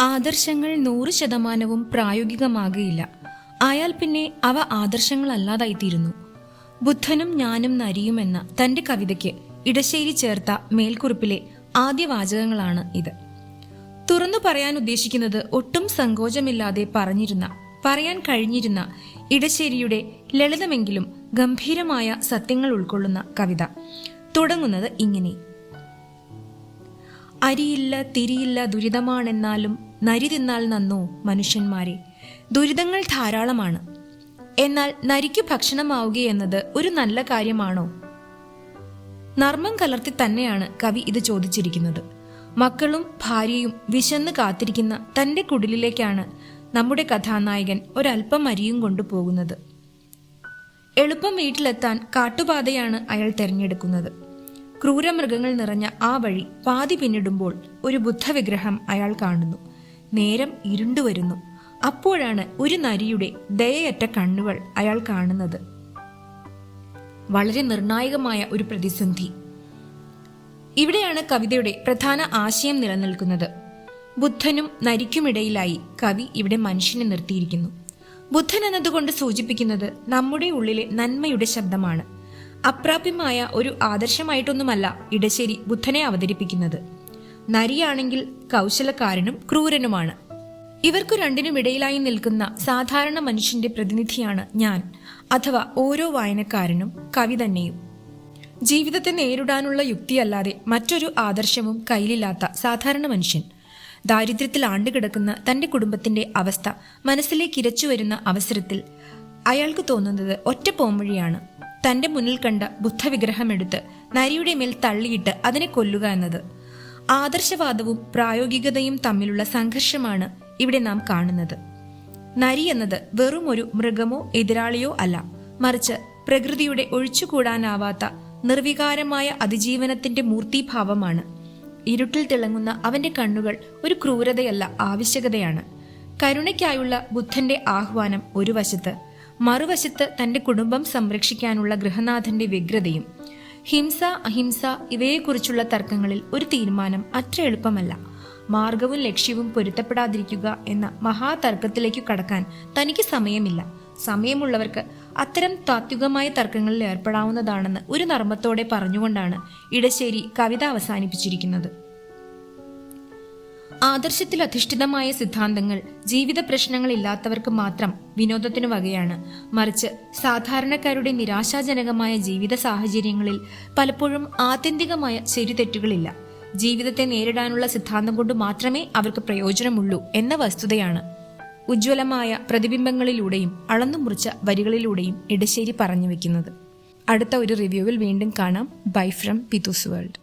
ആദർശങ്ങൾ നൂറ് ശതമാനവും പ്രായോഗികമാകുകയില്ല. ആയാൽ പിന്നെ അവ ആദർശങ്ങളല്ലാതായിത്തീരുന്നു. ബുദ്ധനും ഞാനും നരിയുമെന്ന തന്റെ കവിതയ്ക്ക് ഇടശ്ശേരി ചേർത്ത മേൽക്കുറിപ്പിലെ ആദ്യ വാചകങ്ങളാണ് ഇത്. തുറന്നു പറയാൻ ഉദ്ദേശിക്കുന്നത് ഒട്ടും സങ്കോചമില്ലാതെ പറഞ്ഞിരുന്ന പറയാൻ കഴിഞ്ഞിരുന്ന ഇടശ്ശേരിയുടെ ലളിതമെങ്കിലും ഗംഭീരമായ സത്യങ്ങൾ ഉൾക്കൊള്ളുന്ന കവിത. തുടങ്ങുന്നത് ഇങ്ങനെ. അരിയില്ല തിരിയില്ല ദുരിതമാണെന്നാലും നരി തിന്നാൽ നന്നോ മനുഷ്യന്മാരെ. ദുരിതങ്ങൾ ധാരാളമാണ്. എന്നാൽ നരിക്ക് ഭക്ഷണമാവുകയെന്നത് ഒരു നല്ല കാര്യമാണോ? നർമ്മം കലർത്തി തന്നെയാണ് കവി ഇത് ചോദിച്ചിരിക്കുന്നത്. മക്കളും ഭാര്യയും വിശന്ന് കാത്തിരിക്കുന്ന തന്റെ കുടിലിലേക്കാണ് നമ്മുടെ കഥാനായകൻ ഒരല്പം അരിയും കൊണ്ടുപോകുന്നത് എളുപ്പം വീട്ടിലെത്താൻ കാട്ടുപാതയാണ് അയാൾ തിരഞ്ഞെടുക്കുന്നത്. ക്രൂരമൃഗങ്ങൾ നിറഞ്ഞ ആ വഴി പാതി പിന്നിടുമ്പോൾ ഒരു ബുദ്ധവിഗ്രഹം അയാൾ കാണുന്നു. നേരം ഇരുണ്ടുവരുന്നു അപ്പോഴാണ് ഒരു നരിയുടെ ദയയറ്റ കണ്ണുകൾ അയാൾ കാണുന്നത്. വളരെ നിർണായകമായ ഒരു പ്രതിസന്ധി. ഇവിടെയാണ് കവിതയുടെ പ്രധാന ആശയം നിലനിൽക്കുന്നത്. ബുദ്ധനും നരിക്കുമിടയിലായി കവി ഇവിടെ മനുഷ്യനെ നിർത്തിയിരിക്കുന്നു. ബുദ്ധൻ എന്നതുകൊണ്ട് സൂചിപ്പിക്കുന്നത് നമ്മുടെ ഉള്ളിലെ നന്മയുടെ ശബ്ദമാണ്. അപ്രാപ്യമായ ഒരു ആദർശമായിട്ടൊന്നുമല്ല ഇടശ്ശേരി ബുദ്ധനെ അവതരിപ്പിക്കുന്നത്. നരിയാണെങ്കിൽ കൗശലക്കാരനും ക്രൂരനുമാണ്. ഇവർക്കു രണ്ടിനും ഇടയിലായി നിൽക്കുന്ന സാധാരണ മനുഷ്യന്റെ പ്രതിനിധിയാണ് ഞാൻ അഥവാ ഓരോ വായനക്കാരനും കവി തന്നെയും. ജീവിതത്തെ നേരിടാനുള്ള യുക്തിയല്ലാതെ മറ്റൊരു ആദർശവും കയ്യിലില്ലാത്ത സാധാരണ മനുഷ്യൻ. ദാരിദ്ര്യത്തിൽ ആണ്ടുകിടക്കുന്ന തന്റെ കുടുംബത്തിന്റെ അവസ്ഥ മനസ്സിലേക്ക് ഇരച്ചു വരുന്ന അവസരത്തിൽ അയാൾക്ക് തോന്നുന്നത് ഒറ്റ പോംവഴിയാണ്. തന്റെ മുന്നിൽ കണ്ട ബുദ്ധവിഗ്രഹമെടുത്ത് നരിയുടെ മേൽ തള്ളിയിട്ട് അതിനെ കൊല്ലുക എന്നത്. ആദർശവാദവും പ്രായോഗികതയും തമ്മിലുള്ള സംഘർഷമാണ് ഇവിടെ നാം കാണുന്നത്. നരി എന്നത് വെറും ഒരു മൃഗമോ എതിരാളിയോ അല്ല. മറിച്ച് പ്രകൃതിയുടെ ഒഴിച്ചുകൂടാനാവാത്ത നിർവികാരമായ അതിജീവനത്തിന്റെ മൂർത്തിഭാവമാണ്. ഇരുട്ടിൽ തിളങ്ങുന്ന അവന്റെ കണ്ണുകൾ ഒരു ക്രൂരതയല്ല ആവശ്യകതയാണ്. കരുണയ്ക്കായുള്ള ബുദ്ധന്റെ ആഹ്വാനം ഒരു വശത്ത് മറുവശത്ത് തന്റെ കുടുംബം സംരക്ഷിക്കാനുള്ള ഗൃഹനാഥന്റെ വ്യഗ്രതയും ഹിംസ അഹിംസ ഇവയെക്കുറിച്ചുള്ള തർക്കങ്ങളിൽ ഒരു തീരുമാനം അത്ര എളുപ്പമല്ല. മാർഗവും ലക്ഷ്യവും പൊരുത്തപ്പെടാതിരിക്കുക എന്ന മഹാതർക്കത്തിലേക്ക് കടക്കാൻ തനിക്ക് സമയമില്ല. സമയമുള്ളവർക്ക് അത്തരം താത്വികമായ തർക്കങ്ങളിൽ ഏർപ്പെടാവുന്നതാണെന്ന് ഒരു നർമ്മത്തോടെ പറഞ്ഞുകൊണ്ടാണ് ഇടശ്ശേരി കവിത അവസാനിപ്പിച്ചിരിക്കുന്നത്. ആദർശത്തിൽ അധിഷ്ഠിതമായ സിദ്ധാന്തങ്ങൾ ജീവിത പ്രശ്നങ്ങളില്ലാത്തവർക്ക് മാത്രം വിനോദത്തിനു വകയാണ്. മറിച്ച് സാധാരണക്കാരുടെ നിരാശാജനകമായ ജീവിത സാഹചര്യങ്ങളിൽ പലപ്പോഴും ആത്യന്തികമായ ശരിതെറ്റുകളില്ല. ജീവിതത്തെ നേരിടാനുള്ള സിദ്ധാന്തം കൊണ്ട് മാത്രമേ അവർക്ക് പ്രയോജനമുള്ളൂ എന്ന വസ്തുതയാണ്. ഉജ്ജ്വലമായ പ്രതിബിംബങ്ങളിലൂടെയും അളന്നു മുറിച്ച വരികളിലൂടെയും ഇടശ്ശേരി പറഞ്ഞു വെക്കുന്നത്. അടുത്ത ഒരു റിവ്യൂവിൽ വീണ്ടും കാണാം. Bye from Pithu's world.